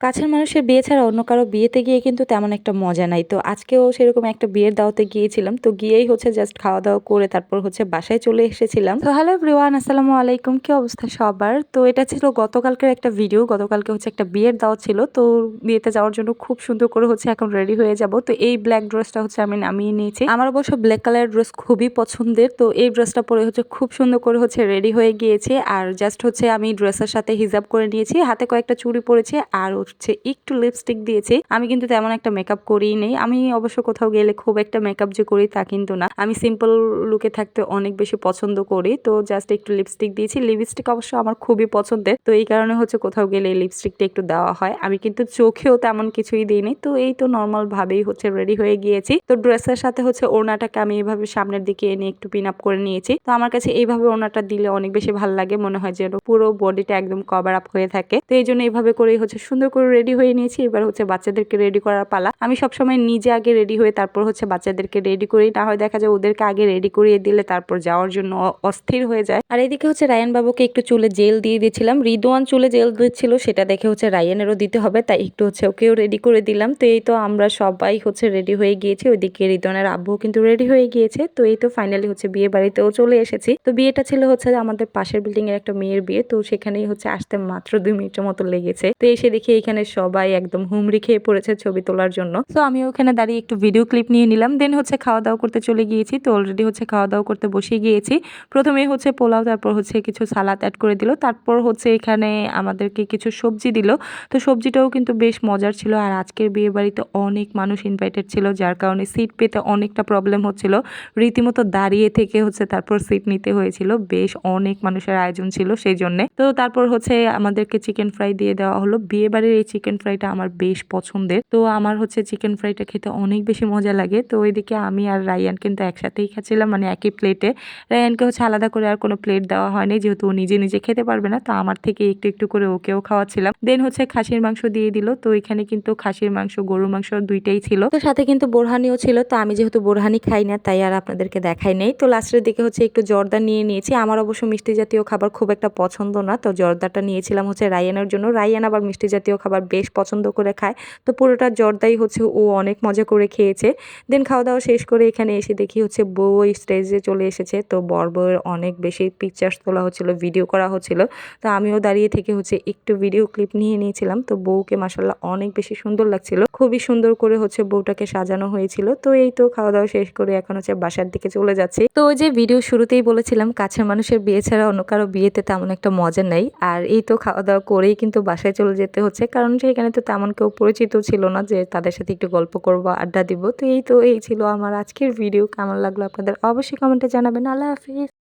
কাছের মানুষের বিয়ে ছাড়া অন্য কারও বিয়েতে গিয়ে কিন্তু তেমন একটা মজা নাই। তো আজকেও সেরকম একটা বিয়ের দাওয়াতে গিয়েছিলাম। তো গিয়েই হচ্ছে জাস্ট খাওয়া দাওয়া করে তারপর হচ্ছে বাসায় চলে এসেছিলাম। তো হ্যালো এভরিওয়ান আসসালামু আলাইকুম। কি অবস্থা সবার? তো এটা ছিল গতকালকের একটা ভিডিও গতকালকে হচ্ছে একটা বিয়ের দাওয়া ছিল। তো বিয়েতে যাওয়ার জন্য খুব সুন্দর করে হচ্ছে এখন রেডি হয়ে যাব। তো এই ব্ল্যাক ড্রেসটা হচ্ছে আমি নামিয়ে নিয়েছি। আমার অবশ্য ব্ল্যাক কালার ড্রেস খুবই পছন্দের। তো এই ড্রেসটা পরে হচ্ছে খুব সুন্দর করে হচ্ছে রেডি হয়ে গিয়েছে। আর জাস্ট হচ্ছে আমি ড্রেসের সাথে হিজাব করে নিয়েছি। হাতে কয়েকটা চুড়ি পরেছে। আর হচ্ছে একটু লিপস্টিক দিয়েছি। আমি কিন্তু তেমন একটা মেকআপ করিই নেই। আমি অবশ্য কোথাও গেলে খুব একটা মেকআপ যে করি তা কিন্তু না। আমি সিম্পল লুকে থাকতে অনেক বেশি পছন্দ করি। তো জাস্ট একটু লিপস্টিক দিয়েছি। লিপস্টিক অবশ্য আমার খুবই পছন্দের। তো এই কারণে হচ্ছে কোথাও গেলে লিপস্টিকটা একটু দেওয়া হয়। আমি কিন্তু চোখেও তেমন কিছুই দিইনি তো এই তো নর্মাল ভাবেই হচ্ছে রেডি হয়ে গিয়েছি। তো ড্রেসের সাথে হচ্ছে ওড়নাটাকে আমি এইভাবে সামনের দিকে এনে একটু পিন আপ করে নিয়েছি। তো আমার কাছে এইভাবে ওড়নাটা দিলে অনেক বেশি ভালো লাগে। মনে হয় যেন পুরো বডিটা একদম কভার আপ হয়ে থাকে। তো এই জন্য এইভাবে করেই হচ্ছে সুন্দর করে রেডি হয়ে নিয়েছি। এবার হচ্ছে বাচ্চাদেরকে রেডি করার পালা। আমি সবসময় নিজে আগে রেডি হয়ে তারপর হচ্ছে বাচ্চাদেরকে রেডি করি। না হয় দেখা যায় ওদেরকে আগে রেডি করিয়ে দিলে তারপর যাওয়ার জন্য অস্থির হয়ে যায়। আর এদিকে হচ্ছে রায়ান বাবুকে একটু চুলে জেল দিয়ে দিয়েছিলাম। রিদোয়ান চুলে জেল দিচ্ছিল, সেটা দেখে হচ্ছে রায়ানেরও দিতে হবে, তাই একটু হচ্ছে ওকেও রেডি করে দিলাম। তো এই তো আমরা সবাই হচ্ছে রেডি হয়ে গিয়েছি। ওইদিকে রিদওয়ানের আব্বুও কিন্তু রেডি হয়ে গিয়েছে। তো এই তো ফাইনালি হচ্ছে বিয়ে বাড়িতেও চলে এসেছি। তো বিয়েটা ছিল হচ্ছে আমাদের পাশের বিল্ডিং এর একটা মেয়ের বিয়ে। তো সেখানেই হচ্ছে আসতে মাত্র দুই মিনিটের মতো লেগেছে। তো এসে দেখি এখানে সবাই একদম হুমড়ি খেয়ে পড়েছে ছবি তোলার জন্য। তো আমি ওখানে দাঁড়িয়ে একটু ভিডিও ক্লিপ নিয়ে নিলাম। দেন হচ্ছে খাওয়া দাওয়া করতে চলে গিয়েছি। তো অলরেডি হচ্ছে খাওয়া দাওয়া করতে বসে গিয়েছি। প্রথমে হচ্ছে পোলাও, তারপর হচ্ছে কিছু সালাদ অ্যাড করে দিল। তারপর হচ্ছে এখানে আমাদেরকে কিছু সবজি দিল। তো সবজিটাও কিন্তু বেশ মজার ছিল। আর আজকের বিয়ে বাড়িতে অনেক মানুষ ইনভাইটেড ছিল, যার কারণে সিট পেতে অনেকটা প্রবলেম হচ্ছিল। রীতিমতো দাঁড়িয়ে থেকে হচ্ছে তারপর সিট নিতে হয়েছিল। বেশ অনেক মানুষের আয়োজন ছিল সেই জন্যে। তো তারপর হচ্ছে আমাদেরকে চিকেন ফ্রাই দিয়ে দেওয়া হলো। বিয়ে বাড়ির এই চিকেন ফ্রাইটা আমার বেশ পছন্দের। তো আমার হচ্ছে চিকেন ফ্রাইটা খেতে অনেক বেশি মজা লাগে। তো ওইদিকে আমি আর রায়ান কিন্তু একসাথেই খাচ্ছিলাম মানে একই প্লেটে রায়ানকে হচ্ছে আলাদা করে আর কোনো প্লেট দেওয়া হয়নি, যেহেতু ও নিজে নিজে খেতে পারবে না। তো আমার থেকে একটু একটু করে ওকেও খাওয়াচ্ছিলাম। দেন হচ্ছে খাসির মাংস দিয়ে দিল। তো এখানে কিন্তু খাসির মাংস, গরুর মাংস দুইটাই ছিল। তো সাথে কিন্তু বোরহানিও ছিল। তো আমি যেহেতু বোরহানি খাই না, তাই আর আপনাদেরকে দেখাই নেই। তো লাস্টের দিকে হচ্ছে একটু জর্দা নিয়ে নিয়েছি। আমার অবশ্য মিষ্টি জাতীয় খাবার খুব একটা পছন্দ না। তো জর্দাটা নিয়েছিলাম হচ্ছে রায়ানের জন্য। রায়ান আবার মিষ্টি জাতীয় খাবার বেশ পছন্দ করে খায়। তো পুরোটা জর্দাই হচ্ছে ও অনেক মজা করে খেয়েছে। দেন খাওয়া দাওয়া শেষ করে এখানে এসে দেখি হচ্ছে বউ ওই স্টেজে চলে এসেছে। তো বর বউয়ের অনেক বেশি পিকচার্স তোলা হচ্ছিল ভিডিও করা হচ্ছিল। তো আমিও দাঁড়িয়ে থেকে হচ্ছে একটু ভিডিও ক্লিপ নিয়ে নিয়েছিলাম। তো বউকে মাসাল্লাহ অনেক বেশি সুন্দর লাগছিল। খুবই সুন্দর করে হচ্ছে বউটাকে সাজানো হয়েছিল। তো এই তো খাওয়া দাওয়া শেষ করে এখন হচ্ছে বাসার দিকে চলে যাচ্ছি। তো ওই যে ভিডিও শুরুতেই বলেছিলাম, কাছের মানুষের বিয়ে ছাড়া অন্য কারও বিয়েতে তেমন একটা মজা নেই। আর এই তো খাওয়া দাওয়া করেই কিন্তু বাসায় চলে যেতে হচ্ছে। কারণ সেখানে তো তেমন কেউ পরিচিত ছিল না যে তাদের সাথে একটু গল্প করব, আড্ডা দিব। তো এই তো, এই ছিল আমার আজকের ভিডিও কেমন লাগল আপনাদের অবশ্যই কমেন্টে জানাবেন। আল্লাহ হাফিজ।